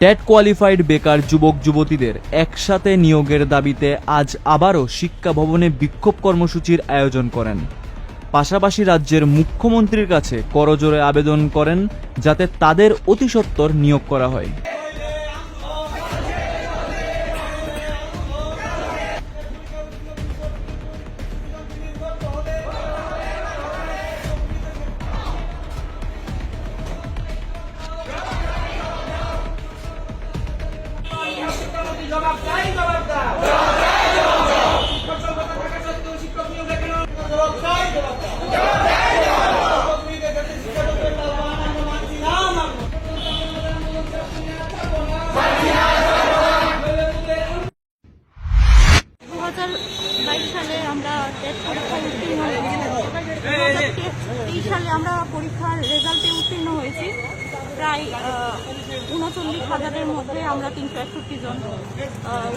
TET qualified বেকার যুবক যুবতীদের একসাথে নিয়োগের দাবিতে আজ আবারও শিক্ষা ভবনে বিক্ষোভ কর্মসূচির আয়োজন করেন। পাশাপাশি রাজ্যের মুখ্যমন্ত্রীর কাছে করজোরে আবেদন করেন যাতে তাদের অতিসত্বর নিয়োগ করা হয়। জবাব চাই জবাব দাও শিক্ষক সংকটের টাকা সত্ত্বেও শিক্ষক নিয়োগ কেন জবাব চাই জবাব দাও তেইশ সালে আমরা পরীক্ষার রেজাল্টে উত্তীর্ণ হয়েছি প্রায় উনচল্লিশ হাজারের মধ্যে আমরা তিনশো একষট্টি জন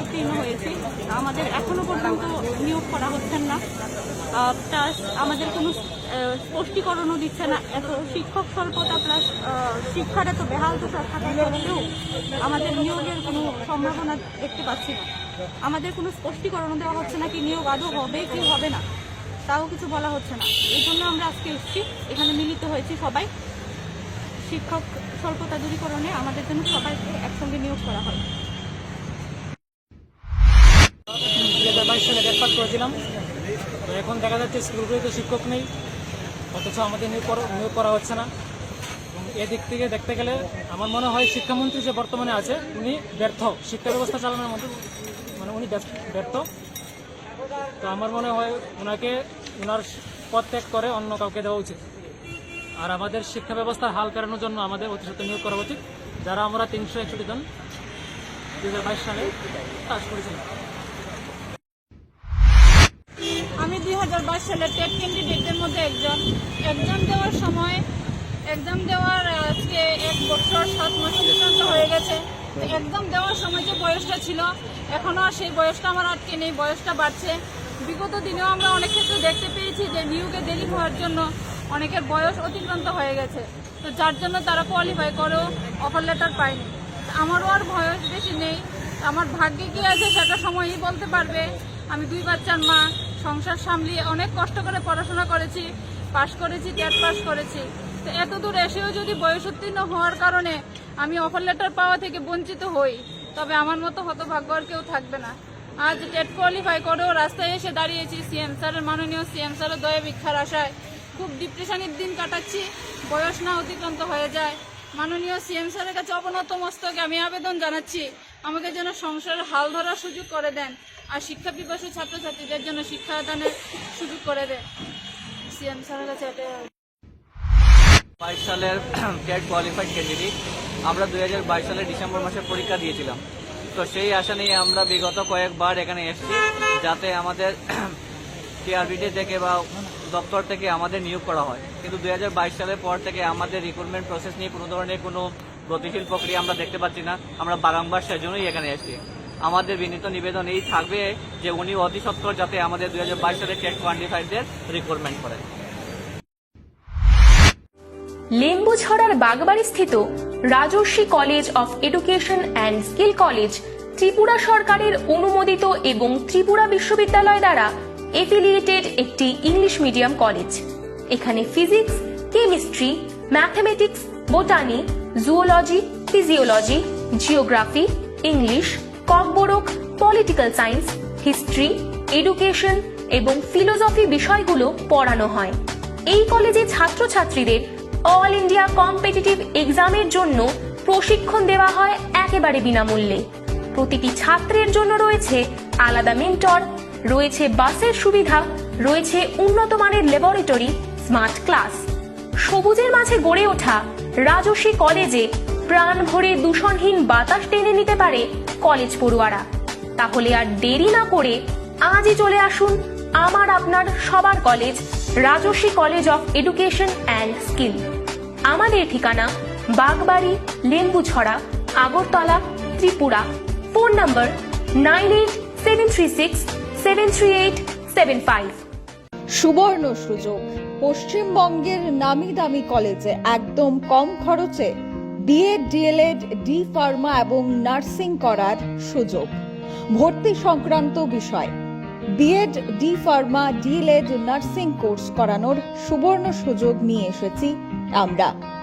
উত্তীর্ণ হয়েছি। আমাদের এখনও পর্যন্ত নিয়োগ করা হচ্ছেন না। প্লাস আমাদের কোনো স্পষ্টীকরণও দিচ্ছে না। এত শিক্ষক স্বল্পতা প্লাস শিক্ষার এত বেহাল দশা থাকা সত্ত্বেও আমাদের নিয়োগের কোনো সম্ভাবনা দেখতে পাচ্ছি না। আমাদের কোনো স্পষ্টীকরণও দেওয়া হচ্ছে না কি নিয়োগ আদৌ হবে কি হবে না। তাও কিছু বলা হচ্ছে না। এই জন্য আমরা আজকে এসেছি। এখানে মিলিত হয়েছি সবাই। শিক্ষক স্বল্পতা দূরীকরণে আমাদের জন্য সবাইকে একসঙ্গে নিয়োগ করা হয়। সালে করেছিলাম। এখন দেখা যাচ্ছে স্কুলগুলিতে শিক্ষক নেই, অথচ আমাদের নিয়োগ করা নিয়োগ করা হচ্ছে না। এদিক থেকে দেখতে গেলে আমার মনে হয় শিক্ষামন্ত্রী যে বর্তমানে আছে, উনি ব্যর্থ। শিক্ষা ব্যবস্থা চালানোর মধ্যে মানে উনি ব্যর্থ তো আমার মনে হয় ওনাকে ওনার পদ ত্যাগ করে অন্য কাউকে দেওয়া উচিত। আর আমাদের শিক্ষা ব্যবস্থার হাল ফেরানোর জন্য আমাদের অতি সত্ত্বর নিয়োগ করা উচিত। যারা আমরা তিনশো একষট্টি জন দু হাজার বাইশ সালে পাস করেছিলাম। আমি দুই হাজার বাইশ সালে টেট ক্যান্ডিডেটদের মধ্যে একজন। এক্সাম দেওয়ার সময় এক্সাম দেওয়ার আজকে এক বছর, সাত মাস অতিক্রান্ত হয়ে গেছে। এক্সাম দেওয়ার সময় যে বয়সটা ছিল এখনও সেই বয়সটা আমার আটকে নেই, বয়সটা বাড়ছে। বিগত দিনেও আমরা অনেক ক্ষেত্রে দেখতে পেয়েছি যে নিয়োগে দেরি হওয়ার জন্য অনেকের বয়স অতিক্রান্ত হয়ে গেছে। তো যার জন্য তারা কোয়ালিফাই করেও অফার লেটার পায়নি। আমারও আর বয়স বেশি নেই। আমার ভাগ্যে কি আছে সেটা সময়ই বলতে পারবে। আমি দুই বাচ্চার মা, সংসার সামলিয়ে অনেক কষ্ট করে পড়াশোনা করেছি, পাশ করেছি, টেট পাস করেছি। তো এত দূর এসেও যদি বয়স উত্তীর্ণ হওয়ার কারণে আমি অফার লেটার পাওয়া থেকে বঞ্চিত হই, তবে আমার মতো হতভাগ্য আর কেউ থাকবে না। আজ টেট কোয়ালিফাই করেও রাস্তায় এসে দাঁড়িয়েছি। সিএম স্যারের মাননীয় সিএম স্যারের দয়া ভিক্ষার আশায় খুব ডিপ্রেশনের দিন কাটাচ্ছি, বয়স না অতিক্রান্ত হয়ে যায়। মাননীয় সিএম স্যারের কাছে অবনত মস্তকে আমি আবেদন জানাচ্ছি, আমাকে যেন সংসারের হাল ধরার সুযোগ করে দেন আর শিক্ষা পিপাসু ছাত্রছাত্রীদের জন্য শিক্ষাদানের সুযোগ করে দেন। সিএম স্যারের কাছে বাইশ সালের টেট কোয়ালিফাইড ক্যান্ডিডেট আমরা দুই হাজার সালের ডিসেম্বর মাসে পরীক্ষা দিয়েছিলাম। তো সেই আশা নিয়ে আমরা বিগত কয়েকবার এখানে এসেছি, যাতে আমাদের টিআরবিডি থেকে বা দপ্তর থেকে আমাদের নিয়োগ করা হয়। কিন্তু দুই সালের পর থেকে আমাদের রিক্রুটমেন্ট প্রসেস নিয়ে কোনো ধরনের কোনো গতিশীল প্রক্রিয়া আমরা দেখতে পাচ্ছি না। আমরা বারংবার সেজন্যই এখানে এসেছি। আমাদের বিনীত নিবেদন এই থাকবে যে উনি অতি সত্ত্বর যাতে আমাদের দুই সালের টেট কোয়ালিফাইডদের রিক্রুটমেন্ট করেন। লেম্বুছড়ার বাগবাড়ি স্থিত Rajarshi college of education and skill college Tripura সরকারের অনুমোদিত এবং ত্রিপুরা বিশ্ববিদ্যালয় দ্বারা এফিলিয়েটেড একটি ইংলিশ মিডিয়াম কলেজ এখানে physics chemistry mathematics botany zoology physiology geography English Kokborok political science history education এবং ফিলোসফি বিষয়গুলো পড়ানো হয়। এই কলেজে ছাত্রছাত্রীদের অল ইন্ডিয়া কম্পিটিটিভ এক্সামের জন্য প্রশিক্ষণ দেওয়া হয় একেবারে বিনামূল্যে। প্রতিটি ছাত্রের জন্য রয়েছে আলাদা মেন্টর রয়েছে বাসের সুবিধা, রয়েছে উন্নত মানের ল্যাবরেটরি স্মার্ট ক্লাস সবুজের মাঝে গড়ে ওঠা রাজস্বী কলেজে প্রাণ ভরে দূষণহীন বাতাস টেনে নিতে পারে কলেজ পড়ুয়ারা। তাহলে আর দেরি না করে আজই চলে আসুন আমার আপনার সবার college, Rajarshi college of education and skill. আমাদের ঠিকানা Bagbari, Lembuchhara, Agartala, Tripura. Phone number nine eight seven three six seven three eight seven five সুবর্ণ সুযোগ। পশ্চিমবঙ্গের নামি দামি কলেজে একদম কম খরচে বিএড ডিএলএড ডি ফার্মা এবং নার্সিং করার সুযোগ। ভর্তি সংক্রান্ত বিষয়। BEd D pharma DElEd nursing course করানোর সুবর্ণ সুযোগ নিয়ে এসেছি আমরা।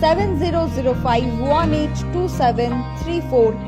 Seven zero zero five one eight two seven three four.